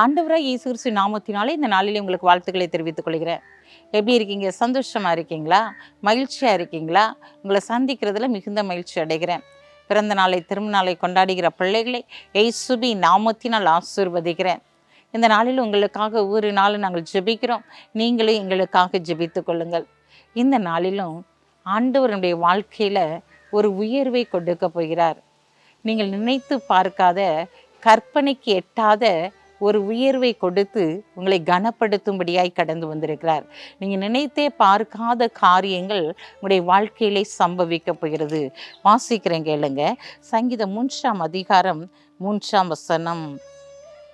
ஆண்டவராக இயேசு நாமத்தினாலே இந்த நாளிலே உங்களுக்கு வாழ்த்துக்களை தெரிவித்துக் கொள்கிறேன். எப்படி இருக்கீங்க? சந்தோஷமா இருக்கீங்களா? மகிழ்ச்சியா இருக்கீங்களா? உங்களை சந்திக்கிறதுல மிகுந்த மகிழ்ச்சி அடைகிறேன். பிறந்த நாளை திரும்ப நாளை கொண்டாடுகிற பிள்ளைகளை எய்சுபி நாமத்தினால் ஆசிர்வதிக்கிறேன். இந்த நாளில் உங்களுக்காக ஒவ்வொரு நாளும் நாங்கள் ஜெபிக்கிறோம். நீங்களும் எங்களுக்காக ஜெபித்துக் கொள்ளுங்கள். இந்த நாளிலும் ஆண்டவருடைய வாழ்க்கையில ஒரு உயர்வை கொடுக்க போகிறார். நீங்கள் நினைத்து பார்க்காத கற்பனைக்கு எட்டாத ஒரு உயர்வை கொடுத்து உங்களை கனப்படுத்தும்படியாய் கடந்து வந்திருக்கிறார். நீங்கள் நினைத்தே பார்க்காத காரியங்கள் உங்களுடைய வாழ்க்கையிலே சம்பவிக்க போகிறது. வாசிக்கிறேன் கேளுங்க. சங்கீதம் மூன்றாம் அதிகாரம் மூன்றாம் வசனம்.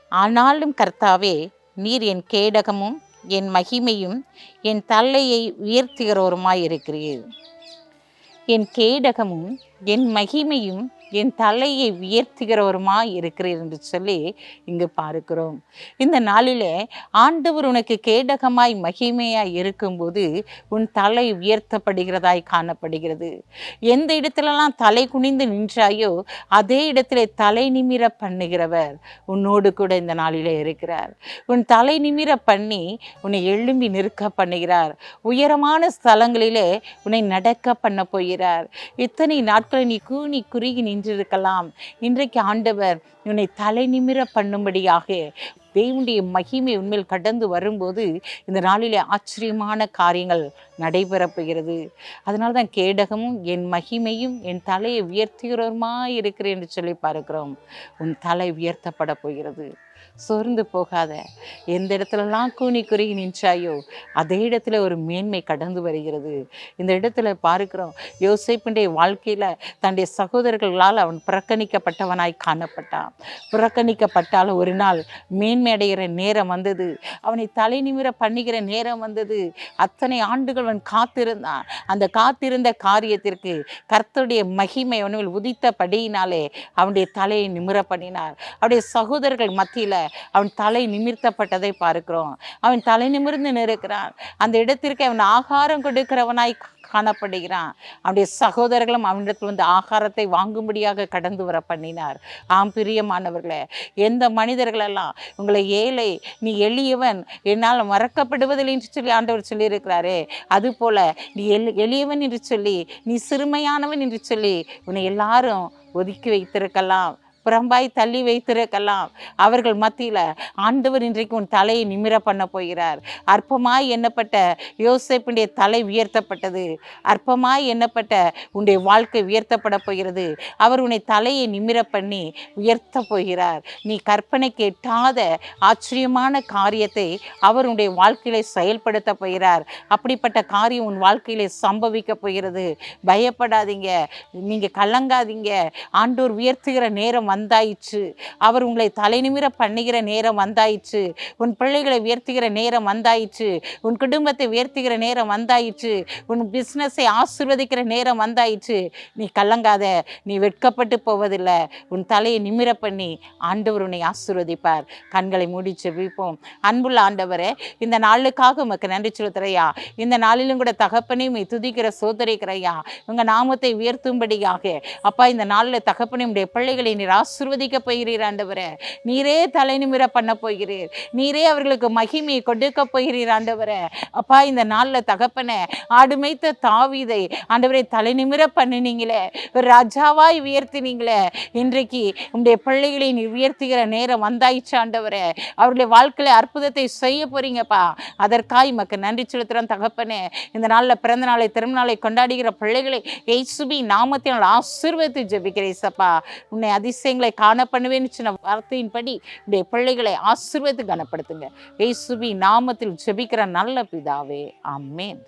ஆனாலும் கர்த்தாவே நீர் என் கேடகமும் என் மகிமையும் என் தலையை உயர்த்துகிறவருமாய் இருக்கிறீர். என் கேடகமும் என் மகிமையும் என் தலையை உயர்த்துகிறவருமாய் இருக்கிறீர் என்று சொல்லி இங்கு பார்க்கிறோம். இந்த நாளிலே ஆண்டவர் உனக்கு கேடகமாய் மகிமையாய் இருக்கும்போது உன் தலை உயர்த்தப்படுகிறதாய் காணப்படுகிறது. எந்த இடத்துலலாம் தலை குனிந்து நின்றாயோ அதே இடத்திலே தலை நிமிர பண்ணுகிறவர் உன்னோடு கூட இந்த நாளிலே இருக்கிறார். உன் தலை நிமிர பண்ணி உன்னை எழும்பி நிற்க பண்ணுகிறார். உயரமான ஸ்தலங்களிலே உன்னை நடக்க பண்ண போகிறார். இத்தனை நாட்களை நீ கூனி குறுகி சென்றிருக்கலாம். இன்றைக்கு ஆண்டவர் உன்னை தலை நிமிர பண்ணும்படியாக தேவனுடைய மகிமை உண்மையில் கடந்து வரும்போது இந்த நாளிலே ஆச்சரியமான காரியங்கள் நடைபெறப்போகிறது அதனால தான் கேடகமும் என் மகிமையும் என் தலையை உயர்த்துகிறவருமா இருக்கிறேன் என்று சொல்லி பார்க்கிறோம். உன் தலை உயர்த்தப்பட போகிறது. சோர்ந்து போகாத. எந்த இடத்துலலாம் கூனி குறுகி நின்றாயோ அதே இடத்துல ஒரு மேன்மை கடந்து வருகிறது. இந்த இடத்துல பார்க்கிறோம் யோசிப்புடைய வாழ்க்கையில் தன்னுடைய சகோதரர்களால் அவன் புறக்கணிக்கப்பட்டவனாய் காணப்பட்டான். புறக்கணிக்கப்பட்டாலும் ஒரு நாள் மேன்மை அடைகிற நேரம் வந்தது. அவனை தலை நிமிர பண்ணுகிற நேரம் வந்தது. அத்தனை ஆண்டுகள் அவன் காத்திருந்தான். அந்த காத்திருந்த காரியத்திற்கு கர்த்தருடைய மகிமை அவனில் உதித்தபடியினாலே அவனுடைய தலையை நிமிர பண்ணினார். அவருடைய சகோதரர்கள் மத்தியில் அவன் தலை நிமிர்த்தப்பட்டதை பார்க்கிறோம். அவன் தலை நிமிர்ந்து நிற்கிறான். அந்த இடத்திற்கு அவன் ஆகாரம் கொடுக்கிறவனாய் காணப்படுகிறான். அவனுடைய சகோதரர்களும் அவனிடத்தில் வந்து ஆகாரத்தை வாங்கும்படியாக கடந்து வர பண்ணினார் ஆம் பிரியமானவர்களே எந்த மனிதர்களெல்லாம் உங்களை ஏழை நீ எளியவன் என்னால் மறக்கப்படுவதில்லை என்று சொல்லி ஆண்டவர் சொல்லியிருக்கிறாரே அதுபோல நீ எளி எளியவன் என்று சொல்லி நீ சிறுமையானவன் என்று சொல்லி உன்னை எல்லாரும் ஒதுக்கி வைத்திருக்கலாம். புறம்பாய் தள்ளி வைத்திருக்கலாம். அவர்கள் மத்தியில் ஆண்டவர் இன்றைக்கு உன் தலையை நிமிர பண்ண போகிறார். அற்பமாய் எண்ணப்பட்ட யோசிப்பினுடைய தலை உயர்த்தப்பட்டது. அற்பமாய் எண்ணப்பட்ட உன்னுடைய வாழ்க்கை உயர்த்தப்பட போகிறது. அவர் உன்னை தலையை நிமிர பண்ணி உயர்த்த போகிறார். நீ கற்பனைக்கு எட்டாத ஆச்சரியமான காரியத்தை அவர் உன்னுடைய வாழ்க்கையிலே செயல்படுத்த போகிறார். அப்படிப்பட்ட காரியம் உன் வாழ்க்கையிலே சம்பவிக்க போகிறது. பயப்படாதீங்க. நீங்கள் கலங்காதீங்க. ஆண்டோர் உயர்த்துகிற நேரம் வந்தாயிற்று. அவர் உங்களை தலைநிமிர பண்ணுகிற நேரம் வந்தாயிற்று. உன் பிள்ளைகளை உயர்த்துகிற நேரம் வந்தாயிற்று. உன் குடும்பத்தை உயர்த்துகிற நேரம் வந்தாயிற்று. உன் பிஸ்னஸை ஆசிர்வதிக்கிற நேரம் வந்தாயிற்று. நீ கலங்காத நீ வெட்கப்பட்டு போவதில்லை. உன் தலையை நிமிர பண்ணி ஆண்டவர் உன்னை ஆசிர்வதிப்பார். கண்களை மூடி செவிப்போம் அன்புள்ள ஆண்டவரே இந்த நாளுக்காக உமக்கு நன்றி செலுத்துறையா. இந்த நாளிலும் கூட தகப்பனையும் துதிக்கிற சோதரிக்கிறையா. உங்கள் நாமத்தை உயர்த்தும்படியாக. அப்பா இந்த நாளில் தகப்பனையும் உடைய பிள்ளைகளை நீர் ஆசிர்வதிக்க போகிறீர் ஆண்டவரே. நீரே தலை நிமிர பண்ண போகிறீர். நீரே அவர்களுக்கு மகிமையை கொடுக்க போகிறீர் ஆண்டவரே. அப்பா இந்த நாளில் தகப்பன ஆடு தாவிதை ஆண்டவரை தலை நிமிர பண்ணினீங்களே. ஒரு ராஜாவாய் உயர்த்தினீங்களே. இன்றைக்கு உங்களுடைய பிள்ளைகளை நீ உயர்த்துகிற நேரம் வந்தாயிச்சு ஆண்டவரே. அவருடைய வாழ்க்கையில அற்புதத்தை செய்ய போறீங்கப்பா. அதற்காய் மக்கு நன்றி செலுத்துகிறோம் தகப்பனே. இந்த நாளில் பிறந்த நாளை திருநாளை கொண்டாடுகிற பிள்ளைகளை எய்சுபி நாமத்தினால் ஆசீர்வதித்து ஜெபிக்கிறேசப்பா உன்னை அதிசய அதிசயங்களை காண பண்ணுவேன்னு சொன்ன வார்த்தையின்படி உடைய பிள்ளைகளை ஆசீர்வதித்து கனப்படுத்துங்க. ஏசுபி நாமத்தில் ஜெபிக்கிற நல்ல பிதாவே. அம்மேன்